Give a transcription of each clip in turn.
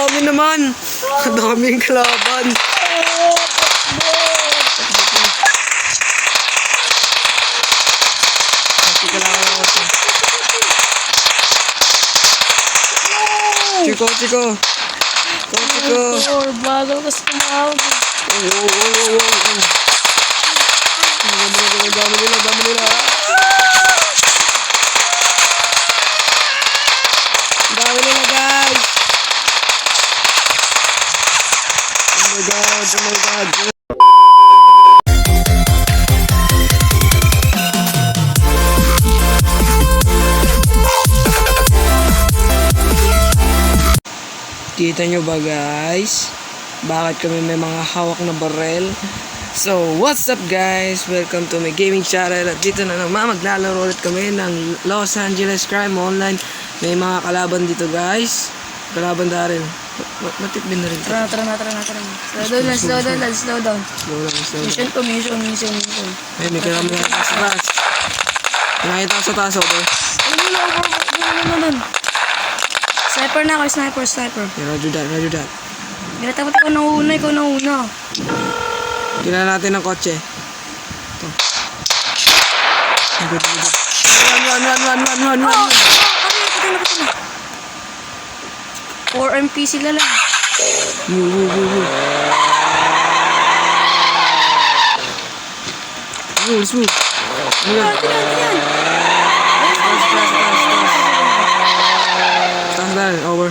dami naman. Ang daming kalaban. Chico, Chico. Chico. Bagal kasi tumawag. Oh, oh, oh, oh, oh, Kita nyo ba guys? Bakit kami may mga hawak na barel? So, what's up guys? Welcome to my gaming channel. At dito na naman maglalaro ulit kami ng Los Angeles Crime Online. May mga kalaban dito guys. Kalaban na rin. Ma- Matipin na rin. Tara na, tara na, tara na, tara na. Slow down slow down slow down. Slow lang, slow lang. Mission to mission, mission, mission. Ay, may kalaban na sa taas. Nakita ko sa taas ako. Ano na, ano na, ano na, Sniper na ako, sniper, sniper. Okay, roger that, roger that. Hindi dapat ikaw nauna, ikaw nauna. Tingnan natin ang kotse. Ito. Good, good, good. Run, run, run, run, run, run, Oh! run. Oh! Ano na, patay na, patay na. 4 MP sila lang. Move, move, move. Move, let's move. Ano yan? Tingnan, tingnan. Taas, taas, taas, taas. Taas na over.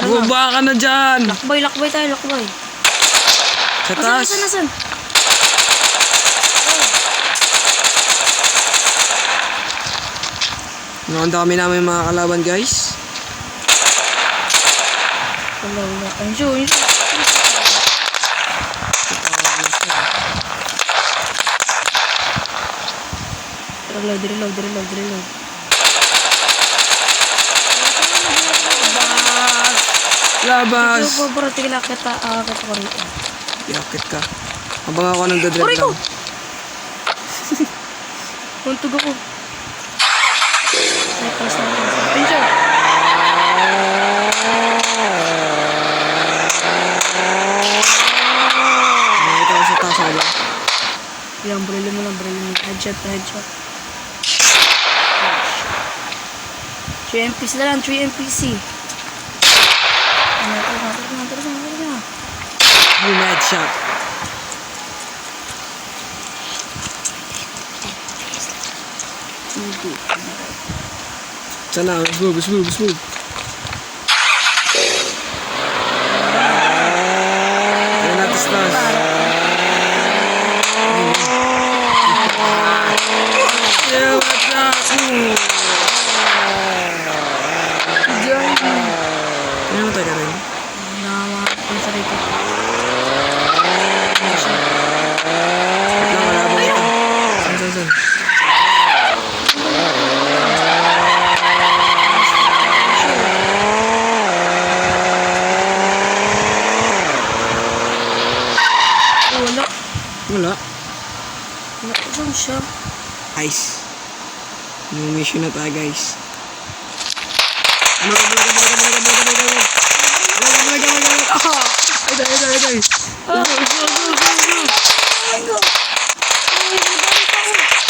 Bumaba ka na dyan! Lakbay, lakbay tayo, lakbay. Sa Asan, taas. asan, asan? No, ang dami namin mga kalaban, guys. Wala, wala. Ayun siya, ayun siya. Reload, reload, reload, reload. Labas! Ito, bro, tigil kita, ah, kita ko rito. Yakit ka. Habang ako ko! lang. Untog ako. Ay, palas na siya. Nakita ko sa taas ako ba? Yan, mo lang, barili mo. Headshot, headshot. 3 MPC na lang, 3 MPC. Ano, ito, ito, ito, ito, ito, ito, ito. Boom headshot. Hindi. Sana, let's move, let's move, let's move. Ayan natin sa taas. Yeah, what's up? Ooh. Ano mo tayo ka rin? Nakamahat ko sa rito. Wait lang, wala ba ito? San, san, san? Oh, wala. Wala. Saan siya. Ice. New mission na tayo, guys. Bulaga, bulaga, bulaga, bulaga, bulaga, bulaga, bulaga. Bulaga, bulaga, bulaga, bulaga. Ah! Ay, ay. Oh, go, go, go, go. Oh my God. Ay, nabalik ako.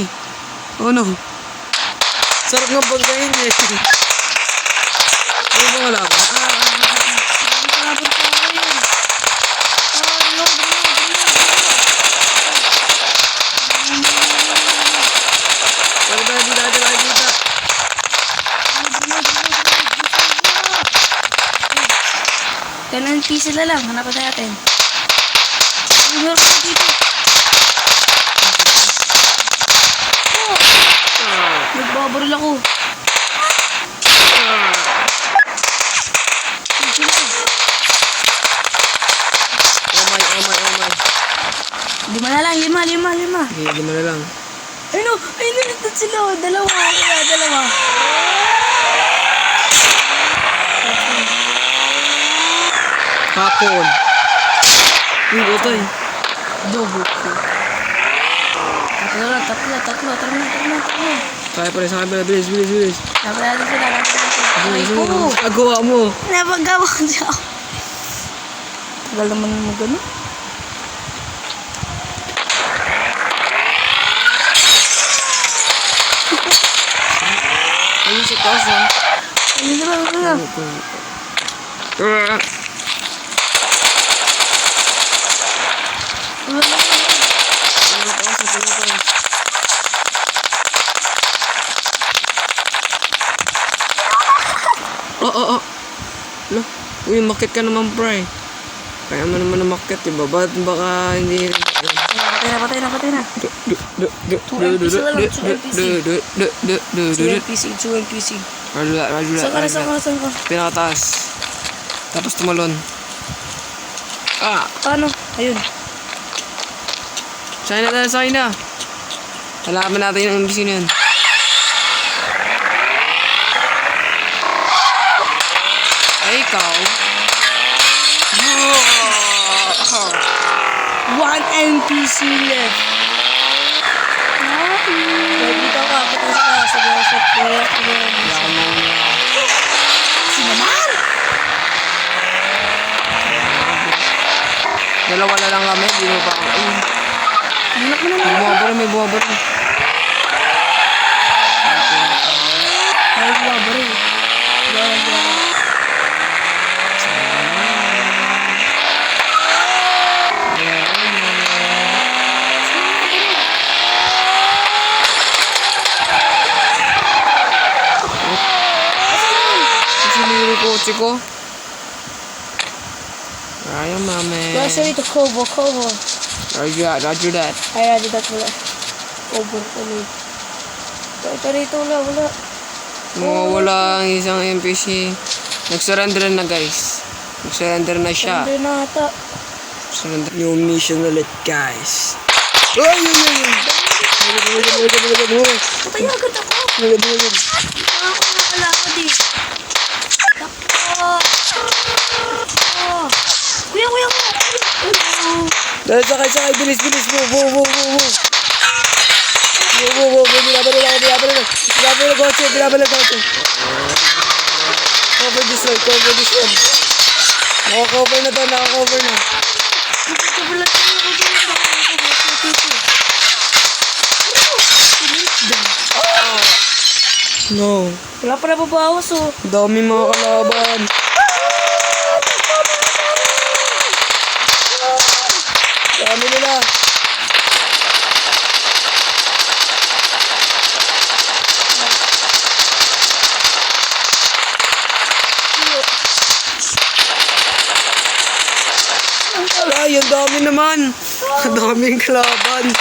Ay! Oh no! Sarap ng banggain eh! Ano ba wala ba? Ah! Tanan pisa na lang, hanapan natin. Junior ko dito. Nagbabaril ako. Oh my, oh my, oh my. Lima na lang. Lima, lima, lima. Di mo na lang. Ay no, ay nalito sila. oh. Dalawa, kaya dalawa. Hapon. Uy, utay. Double kill. Tatlo lang, tatlo, tatlo, tatlo, tatlo, tatlo. Kaya pala sa camera, bilis, bilis, bilis. Dapat natin sila, dapat natin. Aray Bilis, ko. bilis. Agawa mo. Napagawa ko siya. Tagal naman mo gano'n. Ayun si Tosa. Ayun na lang, ayun na. Ah. Uy, makit ka naman, pre. Kaya mo naman na makit, diba? Ba't baka hindi... Patay na, patay na, patay na. Two NPC na lang, two NPC. Two NPC, two NPC. Rajula, rajula, Saan ka na, saan ka na, saan ka? Pinakataas. Tapos tumalon. Ah! Paano? Ayun. Sakay na tayo, sakay na. Halaman natin yung NPC na yun. Ay, ikaw. One NPC left. Wait, dito ka. Patay ka. Siguro sa player. Si naman. Dalawa na lang kami, di mo pa ako. Ay, Anak mo na may lang. bumabara, may bumabara. Ay, babari. Bawa, Guys, sorry to Kobo, Kobo. Roger that, roger that. Ay, radyo dat wala. Kobo, ulit. Ito rito, wala, wala. Mawawala ang isang NPC. Nag-surrender na, guys. Nag-surrender na siya. Hindi na ata. Surrender. New mission ulit, guys. Ay, ay, ay, ay. Patay agad ako. Wala ako nakalakad eh. Takbo. Takbo. Kuya, kuya, kuya. Dahil sakay, sakay, bilis, bilis, mo, mo, mo. Mo, mo, mo, mo, binaban nila, binaban nila. Binaban nila, kotse, binaban nila, kotse. Cover this one, cover this one. Naka-cover na to, naka-cover na. Dito. Ito, ito, ito. No. Wala pa nababawas oh. Dami mga kalaban. Dami nila. Ay, ang dami naman. Ang daming kalaban.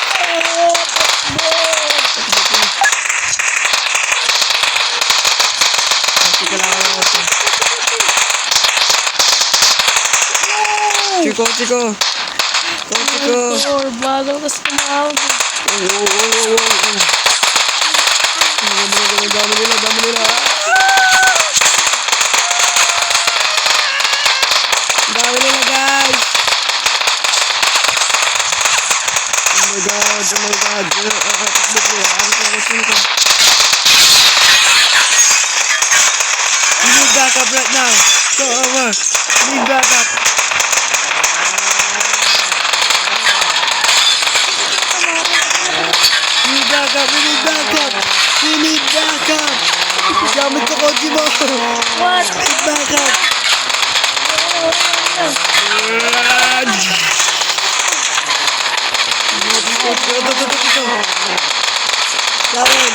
Chico, Chico. Chico. Or bagal kasi tumawag. Oh, oh, oh, oh, oh, oh. Dami nila, dami nila, dami nila. Dami nila, guys. Oh my God, oh my God. Uh, uh, uh, takbo ko. Ano ko, ano ko. We need backup right now. Go over. We need backup. We need backup. We need backup. We need backup. Gamit ko Kojima. What? Need backup. Dito, dito, dito, dito. Darren.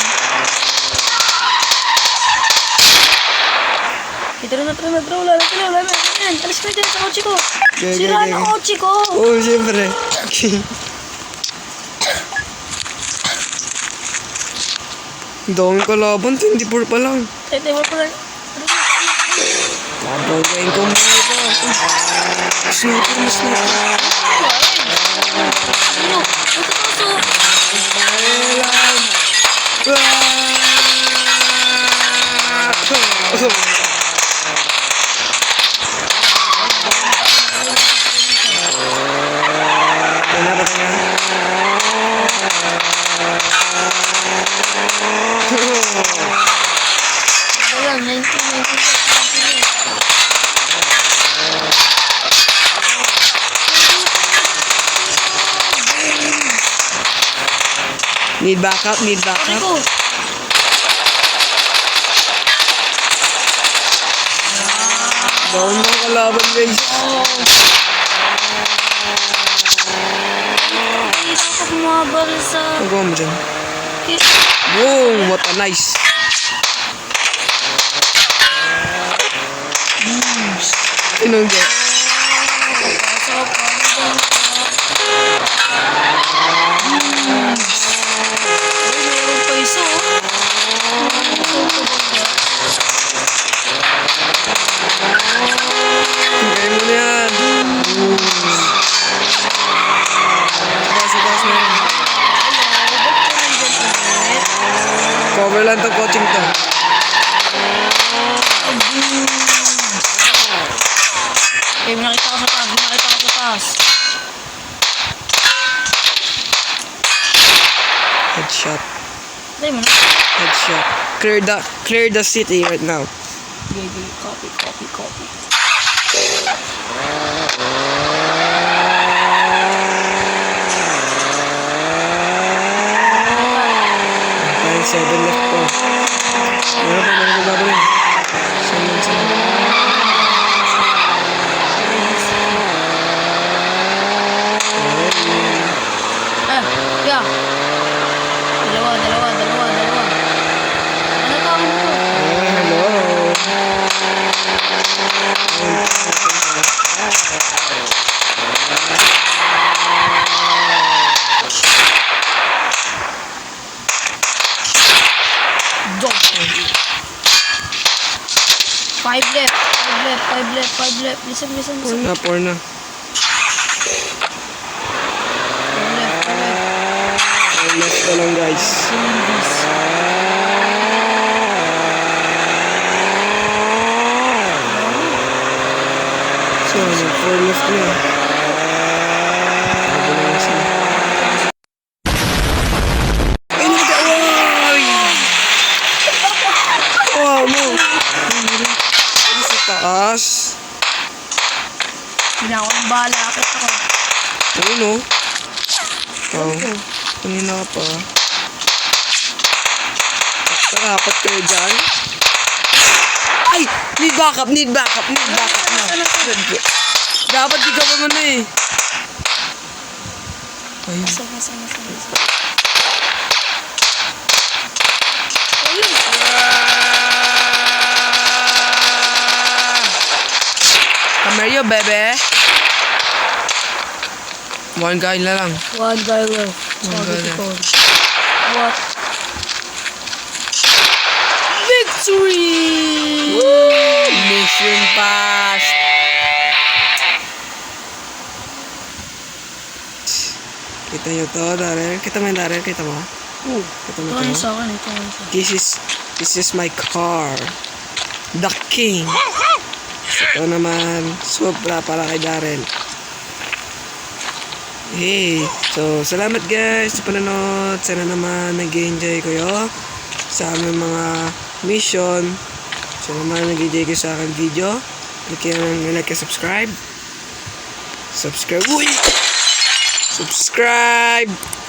Ito na, ito na, ito na, wala na, ito na, wala na. yan. Alis ka dyan sa kotse ko. Okay, okay, Sira okay, na okay. kotse ko. Oo, oh, siyempre. Dami kalaban, 24 pa lang. Tayo, tayo, wala pala. Babagayin ko muna ito. Sniper na sniper. Ano? Ito, ito, Wala, Need backup, need backup. ko. Dami mga kalaban guys. Kumabal sa... Magawa mo dyan. Boom! What a nice. Tinunggo. Pasok, Cover lang coaching to. Eh, nakita ko sa taas, nakita ko sa taas. Headshot. Dali mo na. Headshot. Clear the clear the city right now. Copy, copy, copy. Kaya 7 left po. Meron pa, meron pa gagawin. Seven, seven. Eh, yeah. Dalawa, dalawa, dalawa, dalawa. Ano tawag mo? Ah, hello. Dog. Five left, five left, five left, left. Listen, listen, Four listen. na, four na. Left na lang guys. So, ano, four left na. Sabi na lang sila. Ay, naka- Ay! Wow, mo. Ay, Sa taas. Hindi ako ng bahala. Akit ako. Ayun o. Ikaw. Kanina ka pa. Nakapat kayo dyan. Ay! Need backup! Need backup! Need backup na. Dapat di ka pa man eh. Ayun. Sama, sama, sama. Come here, baby. One guy na lang. One guy left. One guy. What? Victory! Mission passed! Kita nyo to, Daryl? Kita mo yung Daryl? Kita mo? Oh. Kita mo to? akin. Ito akin. This is, this is my car. The King. Ito naman, sobra para kay Daryl. Hey, so salamat guys sa panonood. Sana naman nag-enjoy kayo sa aming mga mission. Sana naman nag-enjoy kayo sa aking video. Like and like and subscribe. Subscribe. Uy! Subscribe!